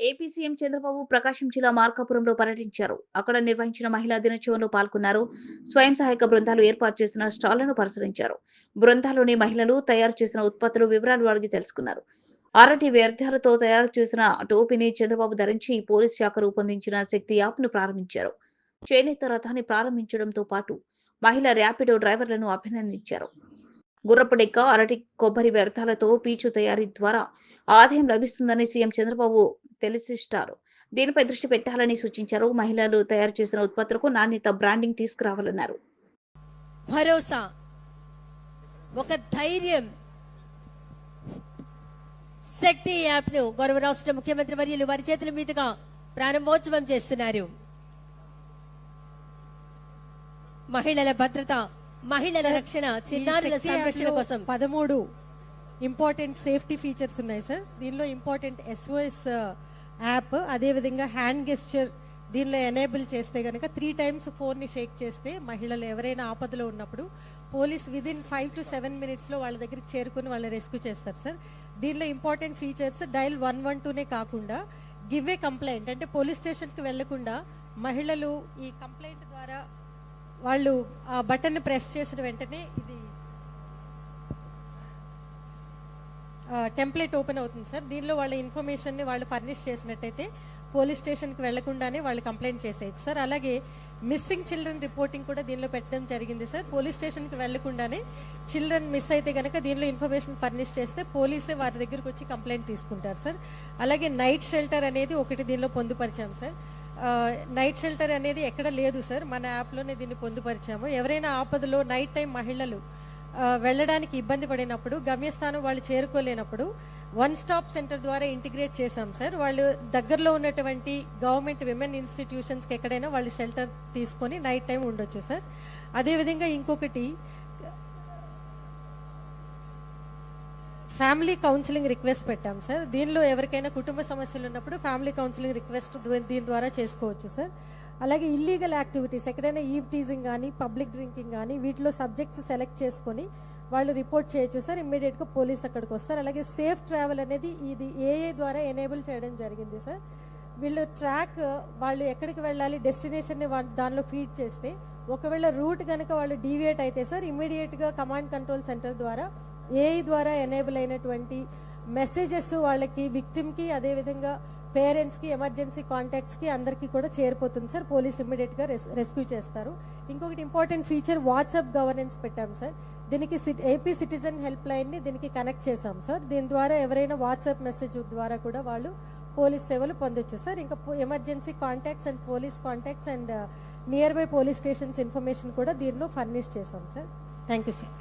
AP CM Chandrababu ప్రకాశం జిల్లా మార్కాపురంలో పర్యటించారు. అక్కడ నిర్వహించిన మహిళా దినోత్సవంలో పాల్గొన్నారు. స్వయం సహాయక బృందాలు ఏర్పాటు చేసిన స్టాళ్ళను పరిశీలించారు. బృందాలోని మహిళలు తయారు చేసిన ఉత్పత్తులు వివరాలు అడిగి తెలుసుకున్నారు. అరటి వ్యర్థాలతో తయారు చేసిన టోపీని చంద్రబాబు ధరించి పోలీస్ శాఖ రూపొందించిన శక్తి యాప్ను ప్రారంభించారు. చేనేత రథాన్ని ప్రారంభించడంతో పాటు మహిళా ర్యాపిడో డ్రైవర్లను అభినందించారు. గుర్రపు డెక్క అరటి కొబ్బరి వ్యర్థాలతో పీచు తయారీ ద్వారా ఆదాయం లభిస్తుందని సీఎం చంద్రబాబు తెలిసిస్తారు. దీనిపై దృష్టి పెట్టాలని సూచించారు. మహిళలు తయారు చేసిన ఉత్పత్తులకు నాణ్యత బ్రాండింగ్ తీసుకురావాలన్నారు. భరోసా ఒక ధైర్యం. శక్తి యాప్ను గౌరవ రాష్ట్ర ముఖ్యమంత్రి వర్యులు వారి చేతుల మీదుగా ప్రారంభోత్సవం చేస్తున్నారు. మహిళల భద్రత మహిళల రక్షణ చిన్నారుల సంరక్షణ కోసం. పదమూడు ఇంపార్టెంట్ సేఫ్టీ ఫీచర్స్ ఉన్నాయి సార్. దీనిలో ఇంపార్టెంట్ ఎస్ఓఎస్ యాప్ అదేవిధంగా హ్యాండ్ గెస్చర్ దీనిలో ఎనేబుల్ చేస్తే కనుక త్రీ టైమ్స్ ఫోన్ని షేక్ చేస్తే మహిళలు ఎవరైనా ఆపదలో ఉన్నప్పుడు police within five to seven మినిట్స్లో వాళ్ళ దగ్గరికి చేరుకుని వాళ్ళని రెస్క్యూ చేస్తారు సార్. దీనిలో important features dial one one టూనే కాకుండా గివ్ ఏ కంప్లైంట్ అంటే పోలీస్ స్టేషన్కి వెళ్ళకుండా మహిళలు ఈ కంప్లైంట్ ద్వారా వాళ్ళు ఆ బటన్ ప్రెస్ చేసిన వెంటనే ఇది టెంప్లెట్ ఓపెన్ అవుతుంది సార్. దీనిలో వాళ్ళ ఇన్ఫర్మేషన్ని వాళ్ళు ఫర్నిష్ చేసినట్టయితే పోలీస్ స్టేషన్కి వెళ్ళకుండానే వాళ్ళు కంప్లైంట్ చేసేయచ్చు సార్. అలాగే మిస్సింగ్ చిల్డ్రన్ రిపోర్టింగ్ కూడా దీనిలో పెట్టడం జరిగింది సార్. పోలీస్ స్టేషన్కి వెళ్ళకుండానే చిల్డ్రన్ మిస్ అయితే కనుక దీనిలో ఇన్ఫర్మేషన్ ఫర్నిష్ చేస్తే పోలీసే వారి దగ్గరకు వచ్చి కంప్లైంట్ తీసుకుంటారు సార్. అలాగే నైట్ షెల్టర్ అనేది ఒకటి దీనిలో పొందుపరిచాం సార్. నైట్ షెల్టర్ అనేది ఎక్కడ లేదు సార్. మన యాప్లోనే దీన్ని పొందుపరిచాము. ఎవరైనా ఆపదలో నైట్ టైం మహిళలు వెళ్ళడానికి ఇబ్బంది పడినప్పుడు గమ్యస్థానం వాళ్ళు చేరుకోలేనప్పుడు వన్ స్టాప్ సెంటర్ ద్వారా ఇంటిగ్రేట్ చేశాం సార్. వాళ్ళు దగ్గరలో ఉన్నటువంటి గవర్నమెంట్ విమెన్ ఇన్స్టిట్యూషన్స్కి ఎక్కడైనా వాళ్ళు షెల్టర్ తీసుకొని నైట్ టైం ఉండొచ్చు సార్. అదేవిధంగా ఇంకొకటి ఫ్యామిలీ కౌన్సిలింగ్ రిక్వెస్ట్ పెట్టాం సార్. దీనిలో ఎవరికైనా కుటుంబ సమస్యలు ఉన్నప్పుడు ఫ్యామిలీ కౌన్సిలింగ్ రిక్వెస్ట్ దీని ద్వారా చేసుకోవచ్చు సార్. అలాగే ఇల్లీగల్ యాక్టివిటీస్ ఎక్కడైనా ఈవ్ టీజింగ్ కానీ పబ్లిక్ డ్రింకింగ్ కానీ వీటిలో సబ్జెక్ట్స్ సెలెక్ట్ చేసుకొని వాళ్ళు రిపోర్ట్ చేయొచ్చు. సార్ ఇమ్మీడియట్గా పోలీస్ అక్కడికి వస్తారు. అలాగే సేఫ్ ట్రావెల్ అనేది ఇది ఏఏ ద్వారా ఎనేబుల్ చేయడం జరిగింది సార్. వీళ్ళు ట్రాక్ వాళ్ళు ఎక్కడికి వెళ్ళాలి డెస్టినేషన్ని దానిలో ఫీడ్ చేస్తే ఒకవేళ రూట్ కనుక వాళ్ళు డీవియేట్ అయితే సార్ ఇమ్మీడియట్గా కమాండ్ కంట్రోల్ సెంటర్ ద్వారా ఏఐ ద్వారా ఎనేబుల్ అయినటువంటి మెసేజెస్ వాళ్ళకి విక్టిమ్కి అదేవిధంగా పేరెంట్స్కి ఎమర్జెన్సీ కాంటాక్ట్స్కి అందరికీ కూడా చేరిపోతుంది సార్. పోలీస్ ఇమ్మీడియట్గా రెస్ రెస్క్యూ చేస్తారు. ఇంకొకటి ఇంపార్టెంట్ ఫీచర్ వాట్సాప్ గవర్నెన్స్ పెట్టాం సార్. దీనికి ఏపీ సిటిజన్ హెల్ప్ లైన్ని దీనికి కనెక్ట్ చేశాం సార్. దీని ద్వారా ఎవరైనా వాట్సాప్ మెసేజ్ ద్వారా కూడా వాళ్ళు పోలీస్ సేవలు పొందొచ్చు సార్. ఇంకా emergency contacts and police contacts and nearby police stations information కూడా దీనిలో ఫర్నిష్ చేసాం సార్. Thank you sir